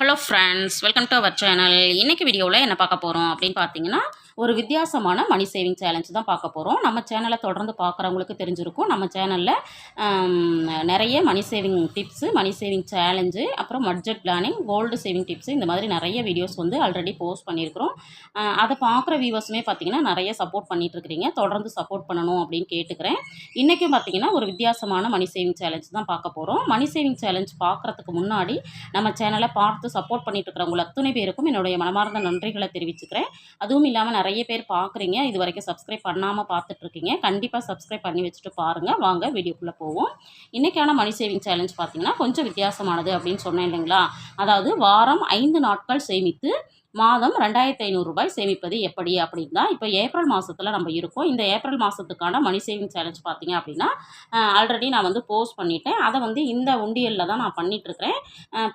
Hello friends welcome to our channel இன்றைக்கி வீடியோவில் என்ன பார்க்க போகிறோம் அப்படின்னு பார்த்தீங்கன்னா ஒரு வித்தியாசமான மணி சேவிங் சேலஞ்ச் தான் பார்க்க போகிறோம் நம்ம சேனலை தொடர்ந்து பார்க்குறவங்களுக்கு தெரிஞ்சிருக்கும். நம்ம சேனலில் நிறைய money saving tips money saving challenge அப்புறம் budget planning gold saving tips இந்த மாதிரி நிறைய வீடியோஸ் வந்து ஆல்ரெடி போஸ்ட் பண்ணியிருக்கிறோம். அதை பார்க்குற வியூவர்ஸுமே பார்த்திங்கன்னா நிறைய சப்போர்ட் பண்ணிகிட்ருக்கிறீங்க தொடர்ந்து சப்போர்ட் பண்ணணும் அப்படின்னு கேட்டுக்கிறேன். இன்றைக்கும் பார்த்தீங்கன்னா ஒரு வித்தியாசமான மணி சேவிங் சேலஞ்ச் தான் பார்க்க போகிறோம் மணி சேவிங் சேலஞ்ச் பார்க்குறதுக்கு முன்னாடி நம்ம சேனலை பார்த்து சப்போர்ட் பண்ணிட்டு இருக்கிறவங்க அத்தனை பேருக்கும் என்னுடைய மனமார்ந்த நன்றிகளை தெரிவிச்சுக்கிறேன். அதுவும் இல்லாமல் நிறைய பேர் பார்க்குறீங்க இது வரைக்கும் சப்ஸ்கிரைப் பண்ணாமல் பார்த்துட்ருக்கீங்க கண்டிப்பாக சப்ஸ்கிரைப் பண்ணி வச்சுட்டு பாருங்கள் வாங்க வீடியோக்குள்ளே போவோம். இன்றைக்கான மணி சேவிங் சேலஞ்ச் பார்த்தீங்கன்னா கொஞ்சம் வித்தியாசமானது அப்படின்னு சொன்னேன் இல்லைங்களா? அதாவது வாரம் ஐந்து நாட்கள் சேமித்து மாதம் ரெண்டாயிரத்தி ஐநூறுரூபாய் சேமிப்பது எப்படி அப்படின்னா இப்போ ஏப்ரல் மாதத்தில் நம்ம இருக்கோம். இந்த ஏப்ரல் மாதத்துக்கான மணி சேவிங் சேலஞ்ச் பார்த்தீங்க அப்படின்னா ஆல்ரெடி நான் வந்து போஸ்ட் பண்ணிட்டேன். அதை வந்து இந்த உண்டியலில் தான் நான் பண்ணிகிட்ருக்கிறேன்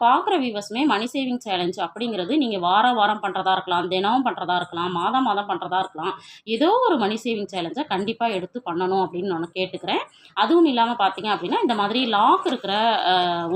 பார்க்குற வியூவர்ஸுமே மணி சேவிங் சேலஞ்ச் அப்படிங்கிறது நீங்கள் வார வாரம் பண்ணுறதா இருக்கலாம் தினமும் பண்ணுறதா இருக்கலாம் மாதம் மாதம் பண்ணுறதா இருக்கலாம். ஏதோ ஒரு மணி சேவிங் சேலஞ்சை கண்டிப்பாக எடுத்து பண்ணணும் அப்படின்னு நான் கேட்டுக்கிறேன். அதுவும் இல்லாமல் பார்த்தீங்க அப்படின்னா இந்த மாதிரி லாக் இருக்கிற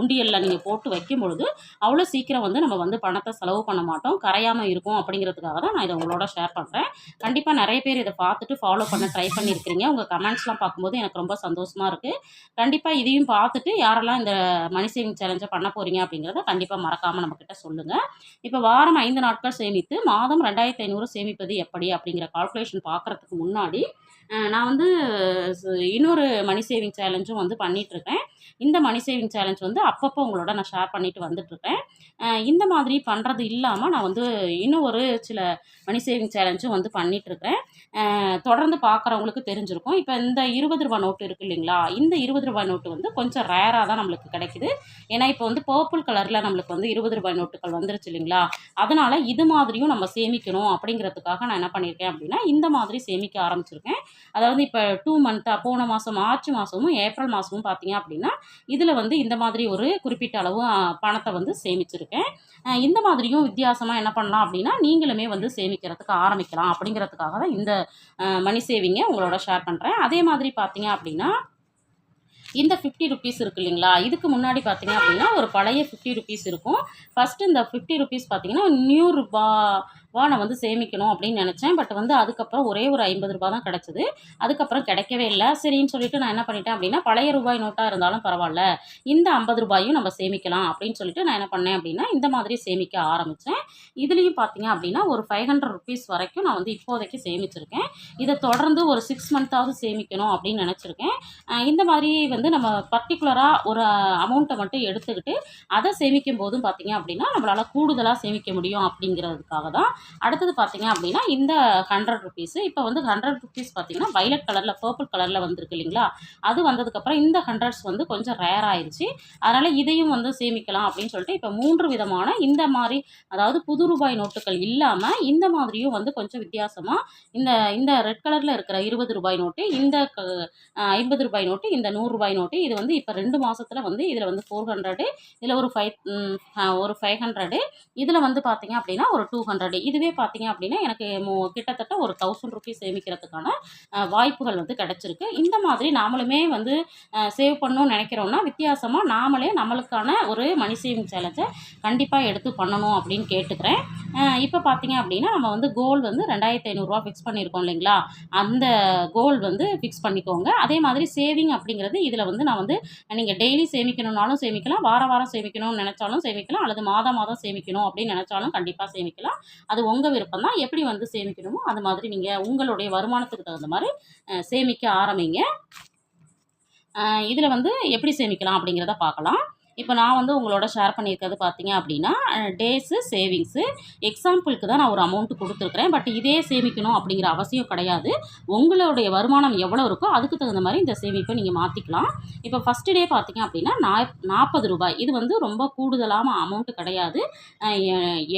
உண்டியலில் நீங்கள் போட்டு வைக்கும் பொழுது அவ்வளோ சீக்கிரம் வந்து நம்ம வந்து பணத்தை செலவு பண்ண மாட்டோம். கரையாமல் இருக்கும் அப்படிங்கிறதுக்காக தான் நான் இதை உங்களோட ஷேர் பண்ணுறேன் கண்டிப்பாக நிறைய பேர் இதை பார்த்துட்டு ஃபாலோ பண்ண ட்ரை பண்ணியிருக்கிறீங்க. உங்கள் கமெண்ட்ஸ்லாம் பார்க்கும்போது எனக்கு ரொம்ப சந்தோஷமாக இருக்குது கண்டிப்பாக இதையும் பார்த்துட்டு யாரெல்லாம் இந்த மணி சேவிங் சேலஞ்சை பண்ண போகிறீங்க அப்படிங்கிறத கண்டிப்பாக மறக்காமல் நம்மக்கிட்ட சொல்லுங்கள் இப்போ வாரம் ஐந்து நாட்கள் சேமித்து மாதம் ரெண்டாயிரத்தி ஐநூறு சேமிப்பது எப்படி அப்படிங்கிற கால்குலேஷன் பார்க்குறதுக்கு முன்னாடி நான் வந்து இன்னொரு மணி சேவிங் சேலஞ்சும் வந்து பண்ணிகிட்ருக்கேன் இந்த மணி சேவிங் சேலஞ்ச் வந்து அப்பப்போ உங்களோட நான் ஷேர் பண்ணிட்டு வந்துட்டுருக்கேன். இந்த மாதிரி பண்ணுறது இல்லாமல் நான் வந்து இன்னும் ஒரு சில மணி சேவிங் சேலஞ்சும் வந்து பண்ணிகிட்ருக்கேன் தொடர்ந்து பார்க்குறவங்களுக்கு தெரிஞ்சிருக்கும். இப்போ இந்த இருபது ரூபா நோட்டு இருக்குது இல்லைங்களா? இந்த இருபது ரூபாய் நோட்டு வந்து கொஞ்சம் ரேராக தான் நம்மளுக்கு கிடைக்குது. ஏன்னா இப்போ வந்து பர்பிள் கலரில் நம்மளுக்கு வந்து இருபது ரூபாய் நோட்டுகள் வந்துருச்சு இல்லைங்களா? அதனால் இது மாதிரியும் நம்ம சேமிக்கணும் அப்படிங்கிறதுக்காக நான் என்ன பண்ணியிருக்கேன் அப்படின்னா இந்த மாதிரி சேமிக்க ஆரம்பிச்சிருக்கேன். அதாவது இப்போ டூ மந்த்தாக போன மாதம் மார்ச் மாதமும் ஏப்ரல் மாதமும் பார்த்தீங்க அப்படின்னா இதில் வந்து இந்த மாதிரி ஒரு குறிப்பிட்ட அளவு பணத்தை வந்து சேமிச்சிருக்கேன். இந்த மாதிரியும் வித்தியாசமாக என்ன பண்ணலாம் அப்படின்னா நீங்களுமே வந்து சேமிக்கிறதுக்கு ஆரம்பிக்கலாம் அப்படிங்கிறதுக்காக தான் இந்த மணி சேவிங்கை உங்களோட ஷேர் பண்ணுறேன் அதே மாதிரி பார்த்தீங்க அப்படின்னா இந்த ஃபிஃப்டி ருபீஸ் இருக்கு இல்லைங்களா? இதுக்கு முன்னாடி பார்த்தீங்க அப்படின்னா ஒரு பழைய ஃபிஃப்டி ருபீஸ் இருக்கும். ஃபஸ்ட்டு இந்த ஃபிஃப்டி ருபீஸ் பார்த்தீங்கன்னா நியூ ரூபா வா நான் வந்து சேமிக்கணும் அப்படின்னு நினச்சேன். பட் வந்து அதுக்கப்புறம் ஒரே ஒரு ஐம்பது ரூபா தான் கிடச்சிது. அதுக்கப்புறம் கிடைக்கவே இல்லை. சரின்னு சொல்லிட்டு நான் என்ன பண்ணிட்டேன் அப்படின்னா பழைய ரூபாய் நோட்டாக இருந்தாலும் பரவாயில்ல. இந்த ஐம்பது ரூபாயும் நம்ம சேமிக்கலாம் அப்படின்னு சொல்லிட்டு நான் என்ன பண்ணேன் அப்படின்னா இந்த மாதிரி சேமிக்க ஆரம்பித்தேன் இதுலேயும் பார்த்தீங்க அப்படின்னா ஒரு ஃபைவ் ஹண்ட்ரட் ருபீஸ் வரைக்கும் நான் வந்து இப்போதைக்கு சேமிச்சிருக்கேன். இதை தொடர்ந்து ஒரு சிக்ஸ் மந்த்தாவது சேமிக்கணும் அப்படின்னு நினச்சிருக்கேன். இந்த மாதிரி வந்து நம்ம பர்டிகுலராக ஒரு அமௌண்ட்டை மட்டும் எடுத்துக்கிட்டு அதை சேமிக்கும் போதும் பார்த்தீங்க அப்படின்னா நம்மளால் கூடுதலாக சேமிக்க முடியும் அப்படிங்கிறதுக்காக தான் அடுத்தது பார்த்தீங்க அப்படின்னா இந்த ஹண்ட்ரட் ருபீஸு இப்போ வந்து ஹண்ட்ரட் ருபீஸ் பார்த்தீங்கன்னா வைலட் கலரில் பர்பிள் கலரில் வந்திருக்கு இல்லைங்களா? அது வந்ததுக்கப்புறம் இந்த ஹண்ட்ரட்ஸ் வந்து கொஞ்சம் ரேர் ஆயிடுச்சு. அதனால் இதையும் வந்து சேமிக்கலாம் அப்படின்னு சொல்லிட்டு இப்போ மூன்று விதமான இந்த மாதிரி அதாவது புது ரூபாய் நோட்டுகள் இல்லாமல் இந்த மாதிரியும் வந்து கொஞ்சம் வித்தியாசமாக இந்த இந்த ரெட் கலரில் இருக்கிற இருபது ரூபாய் நோட்டு இந்த க- ஐம்பது ரூபாய் நோட்டு இந்த நூறு ரூபாய் நோட்டு இது வந்து இப்போ ரெண்டு மாதத்தில் வந்து இதில் வந்து ஃபோர் ஹண்ட்ரடு இதில் ஒரு ஃபைவ் ஒரு ஃபைவ் ஹண்ட்ரடு இதில் வந்து பார்த்தீங்க அப்படின்னா ஒரு டூ ஹண்ட்ரடு இதுவே பார்த்தீங்க அப்படின்னா எனக்கு கிட்டத்தட்ட ஒரு தௌசண்ட் ருபீஸ் சேமிக்கிறதுக்கான வாய்ப்புகள் வந்து கிடச்சிருக்கு. இந்த மாதிரி நாமளுமே வந்து சேவ் பண்ணணும்னு நினைக்கிறோம்னா வித்தியாசமாக நாமளே நம்மளுக்கான ஒரு மணி சேவிங் சேலஞ்சை கண்டிப்பாக எடுத்து பண்ணணும் அப்படின்னு கேட்டுக்கிறேன். இப்போ பார்த்தீங்க அப்படின்னா நம்ம வந்து கோல் வந்து ரெண்டாயிரத்தி ஐநூறுரூவா ஃபிக்ஸ் பண்ணியிருக்கோம் இல்லைங்களா? அந்த கோல் வந்து ஃபிக்ஸ் பண்ணிக்கோங்க. அதே மாதிரி சேவிங் அப்படிங்கிறது இதில் வந்து நான் வந்து நீங்கள் டெய்லி சேமிக்கணும்னாலும் சேமிக்கலாம் வார வாரம் சேமிக்கணும்னு நினச்சாலும் சேமிக்கலாம் அல்லது மாதம் மாதம் சேமிக்கணும் அப்படின்னு நினச்சாலும் கண்டிப்பாக சேமிக்கலாம். அது உங்கள் விருப்பம் தான் எப்படி வந்து சேமிக்கணுமோ அது மாதிரி நீங்கள் உங்களுடைய வருமானத்துக்கு தகுந்த மாதிரி சேமிக்க ஆரம்பிங்க. இதில் வந்து எப்படி சேமிக்கலாம் அப்படிங்கிறத பார்க்கலாம். இப்போ நான் வந்து உங்களோட ஷேர் பண்ணியிருக்கிறது பார்த்தீங்க அப்படின்னா டேஸு சேவிங்ஸு எக்ஸாம்பிளுக்கு தான் நான் ஒரு அமௌண்ட் கொடுத்துருக்குறேன். பட் இதே சேமிக்கணும் அப்படிங்கிற அவசியம் கிடையாது. உங்களுடைய வருமானம் எவ்வளோ இருக்கோ அதுக்கு தகுந்த மாதிரி இந்த சேமிப்பை நீங்கள் மாற்றிக்கலாம் இப்போ ஃபஸ்ட்டு டே பார்த்தீங்க அப்படின்னா நா- நாற்பது ரூபாய். இது வந்து ரொம்ப கூடுதலான அமௌண்ட்டு கிடையாது.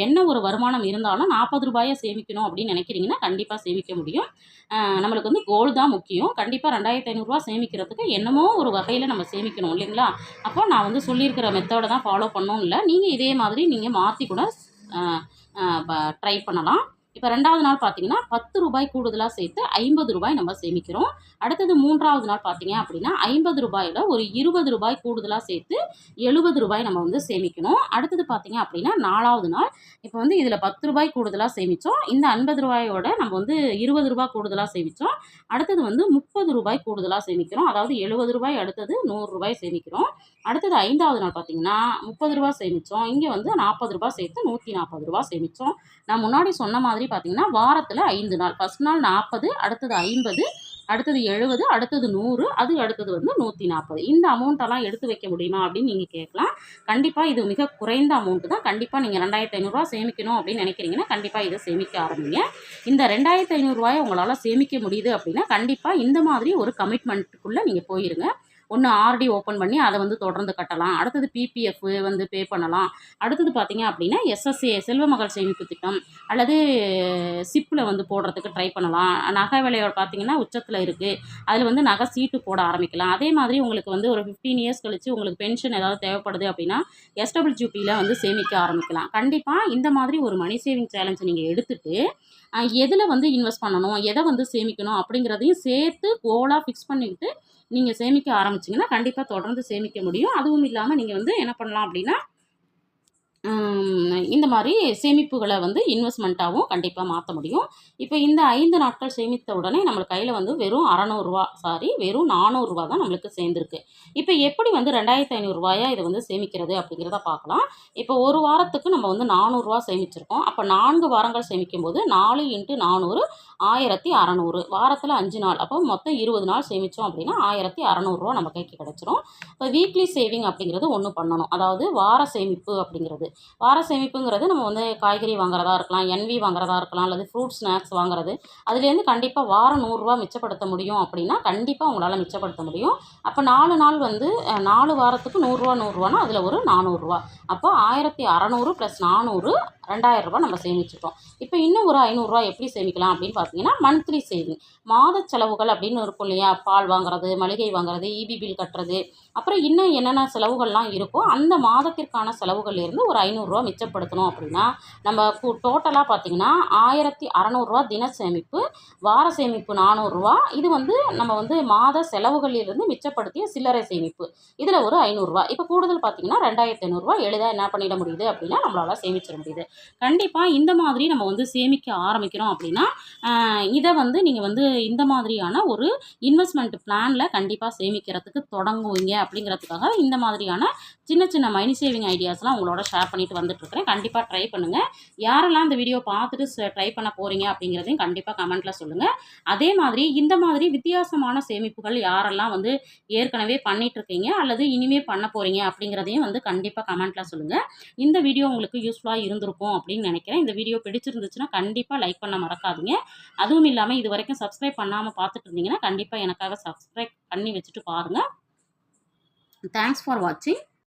என்ன ஒரு வருமானம் இருந்தாலும் நாற்பது ரூபாயை சேமிக்கணும் அப்படின்னு நினைக்கிறீங்கன்னா கண்டிப்பாக சேமிக்க முடியும். நம்மளுக்கு வந்து கோல்டு தான் முக்கியம். கண்டிப்பாக ரெண்டாயிரத்தி ஐநூறுரூவா சேமிக்கிறதுக்கு என்னமோ ஒரு வகையில் நம்ம சேமிக்கணும் இல்லைங்களா? அப்போ நான் வந்து சொல்லி சொல்லியிருக்கிற மெத்தடை தான் ஃபாலோ பண்ணணும் இல்லை நீங்கள் இதே மாதிரி நீங்கள் மாற்றி கூட ட்ரை பண்ணலாம். இப்போ ரெண்டாவது நாள் பார்த்தீங்கன்னா பத்து ரூபாய் கூடுதலாக சேர்த்து ஐம்பது ரூபாய் நம்ம சேமிக்கிறோம். அடுத்தது மூன்றாவது நாள் பார்த்தீங்க அப்படின்னா ஐம்பது ரூபாயில் ஒரு இருபது ரூபாய் கூடுதலாக சேர்த்து எழுபது ரூபாய் நம்ம வந்து சேமிக்கணும். அடுத்தது பார்த்தீங்க அப்படின்னா நாலாவது நாள். இப்போ வந்து இதில் பத்து ரூபாய் கூடுதலாக சேமித்தோம் இந்த ஐம்பது ரூபாயோட நம்ம வந்து இருபது ரூபாய் கூடுதலாக சேமித்தோம் அடுத்தது வந்து முப்பது ரூபாய் கூடுதலாக சேமிக்கிறோம். அதாவது எழுபது ரூபாய் அடுத்தது நூறு ரூபாய் சேமிக்கிறோம். அடுத்தது ஐந்தாவது நாள் பார்த்தீங்கன்னா முப்பது ரூபாய் சேமித்தோம் இங்கே வந்து நாற்பது ரூபாய் சேர்த்து நூற்றி நாற்பது ரூபாய் சேமித்தோம் நான் முன்னாடி சொன்ன மாதிரி பார்த்தீங்கன்னா வாரத்தில் ஐந்து நாள். ஃபஸ்ட் நாள் நாற்பது அடுத்தது ஐம்பது அடுத்தது எழுபது அடுத்தது நூறு அது அடுத்தது வந்து நூற்றி நாற்பது இந்த அமௌண்ட்டெல்லாம் எடுத்து வைக்க முடியுமா அப்படின்னு நீங்கள் கேட்கலாம். கண்டிப்பாக இது மிக குறைந்த அமௌண்ட்டு தான். கண்டிப்பாக நீங்கள் ரெண்டாயிரத்தி ஐநூறுரூவா சேமிக்கணும் அப்படின்னு நினைக்கிறீங்கன்னா கண்டிப்பாக இதை சேமிக்க ஆரம்பிங்க. இந்த ரெண்டாயிரத்தி ஐநூறுரூவாயை உங்களால் சேமிக்க முடியுது அப்படின்னா கண்டிப்பாக இந்த மாதிரி ஒரு கமிட்மெண்ட்டுக்குள்ளே நீங்கள் போயிருங்க. ஒன்று ஆர்டி ஓப்பன் பண்ணி அதை வந்து தொடர்ந்து கட்டலாம். அடுத்தது பிபிஎஃப் வந்து பே பண்ணலாம். அடுத்தது பார்த்தீங்க அப்படின்னா எஸ்எஸ்ஏ செல்வ மகள் சேமிப்பு திட்டம் அல்லது சிப்பில் வந்து போடுறதுக்கு ட்ரை பண்ணலாம். நகை விலையோட பார்த்தீங்கன்னா உச்சத்தில் இருக்குது அதில் வந்து நகை சீட்டு போட ஆரம்பிக்கலாம். அதே மாதிரி உங்களுக்கு வந்து ஒரு ஃபிஃப்டீன் இயர்ஸ் கழிச்சு உங்களுக்கு பென்ஷன் ஏதாவது தேவைப்படுது அப்படின்னா எஸ்டபிள்யூபியில் வந்து சேமிக்க ஆரம்பிக்கலாம். கண்டிப்பாக இந்த மாதிரி ஒரு மணி சேவிங் சேலஞ்சை நீங்கள் எடுத்துட்டு எதில் வந்து இன்வெஸ்ட் பண்ணணும் எதை வந்து சேமிக்கணும் அப்படிங்கிறதையும் சேர்த்து கோலாக ஃபிக்ஸ் பண்ணிக்கிட்டு நீங்கள் சேமிக்க ஆரம்பிச்சிங்கன்னா கண்டிப்பாக தொடர்ந்து சேமிக்க முடியும். அதுவும் இல்லாமல் நீங்கள் வந்து என்ன பண்ணலாம் அப்படின்னா இந்த மாதிரி சேமிப்புகளை வந்து இன்வெஸ்ட்மெண்ட்டாகவும் கண்டிப்பாக மாற்ற முடியும். இப்போ இந்த ஐந்து நாட்கள் சேமித்த உடனே நம்மளுக்கு கையில் வந்து வெறும் அறநூறுரூவா சாரி வெறும் நானூறுரூவா தான் நம்மளுக்கு சேர்ந்துருக்கு. இப்போ எப்படி வந்து ரெண்டாயிரத்தி ஐநூறுரூவாயா இதை வந்து சேமிக்கிறது அப்படிங்கிறத பார்க்கலாம். இப்போ ஒரு வாரத்துக்கு நம்ம வந்து நானூறுரூவா சேமிச்சிருக்கோம். அப்போ நான்கு வாரங்கள் சேமிக்கும் போது நாலு இன்ட்டு நானூறு ஆயிரத்தி அறநூறு. வாரத்தில் அஞ்சு நாள். அப்போ மொத்தம் இருபது நாள் சேமித்தோம் அப்படின்னா ஆயிரத்தி அறநூறுரூவா நம்ம கைக்கு கிடச்சிரும். இப்போ வீக்லி சேவிங் அப்படிங்கிறது ஒன்று பண்ணணும். அதாவது வார சேமிப்பு அப்படிங்கிறது. வார சேமிப்புங்கிறது நம்ம வந்து காய்கறி வாங்குறதா இருக்கலாம் என்வி வாங்குறதா இருக்கலாம் அல்லது ஃப்ரூட் ஸ்நாக்ஸ் வாங்குறது. அதுலேருந்து கண்டிப்பாக வாரம் நூறுரூவா மிச்சப்படுத்த முடியும் அப்படின்னா கண்டிப்பாக உங்களால் மிச்சப்படுத்த முடியும். அப்போ நாலு நாள் வந்து நாலு வாரத்துக்கு நூறுரூவா நூறுரூவானா அதில் ஒரு நானூறுரூவா. அப்போ ஆயிரத்தி அறநூறு ப்ளஸ் நானூறு ரெண்டாயிரம் ரூபாய் நம்ம சேமிச்சிட்டோம். இப்போ இன்னும் ஒரு ஐநூறுரூவா எப்படி சேமிக்கலாம் அப்படின்னு பார்த்தீங்கன்னா மந்த்லி சேவிங் மாத செலவுகள் அப்படின்னு இருக்கும் இல்லையா? பால் வாங்குறது மளிகை வாங்குறது இபி பில் கட்டுறது. அப்புறம் இன்னும் என்னென்ன செலவுகள்லாம் இருக்கோ அந்த மாதத்திற்கான செலவுகள்ல இருந்து ஒரு ஐநூறுரூவா மிச்சப்படுத்தணும் அப்படின்னா நம்ம டோட்டலாக பார்த்தீங்கன்னா ஆயிரத்தி அறநூறுரூவா தின சேமிப்பு வார சேமிப்பு நானூறுரூவா இது வந்து நம்ம வந்து மாத செலவுகளிலிருந்து மிச்சப்படுத்திய சில்லறை சேமிப்பு. இதில் ஒரு ஐநூறுரூவா இப்போ கூடுதல் பார்த்தீங்கன்னா ரெண்டாயிரத்தி ஐநூறுரூவா எளிதாக என்ன பண்ணிட முடியுது அப்படின்னா நம்மளால் சேமிச்சிட முடியுது. கண்டிப்பாக இந்த மாதிரி நம்ம வந்து சேமிக்க ஆரம்பிக்கிறோம் அப்படின்னா இதை வந்து நீங்கள் வந்து இந்த மாதிரியான ஒரு இன்வெஸ்ட்மெண்ட் பிளானில் கண்டிப்பாக சேமிக்கிறதுக்கு தொடங்குவீங்க அப்படிங்கிறதுக்காக இந்த மாதிரியான சின்ன சின்ன மணி சேவிங் ஐடியாஸ்லாம் உங்களோட ஷேர் பண்ணிட்டு வந்துட்டுருக்கிறேன் கண்டிப்பாக ட்ரை பண்ணுங்கள் யாரெல்லாம் இந்த வீடியோ பார்த்துட்டு ட்ரை பண்ண போகிறீங்க அப்படிங்கிறதையும் கண்டிப்பாக கமெண்ட்டில் சொல்லுங்கள் அதே மாதிரி இந்த மாதிரி வித்தியாசமான சேமிப்புகள் யாரெல்லாம் வந்து ஏற்கனவே பண்ணிகிட்ருக்கீங்க இருக்கீங்க அல்லது இனிமேல் பண்ண போகிறீங்க அப்படிங்கிறதையும் வந்து கண்டிப்பாக கமெண்ட்டில் சொல்லுங்கள் இந்த வீடியோ உங்களுக்கு யூஸ்ஃபுல்லாக இருந்திருக்கும். அப்படின்னு நினைக்கிறேன். இந்த வீடியோ பிடிச்சிருந்துச்சுன்னா கண்டிப்பாக லைக் பண்ண மறக்காதீங்க. அதுவும் இல்லாமல் இது வரைக்கும் சப்ஸ்கிரைப் பண்ணாமல் பார்த்துட்டு இருந்தீங்கன்னா கண்டிப்பாக எனக்காக சப்ஸ்கிரைப் பண்ணி வச்சுட்டு பாருங்கள் தேங்க்ஸ் ஃபார் வாட்சிங்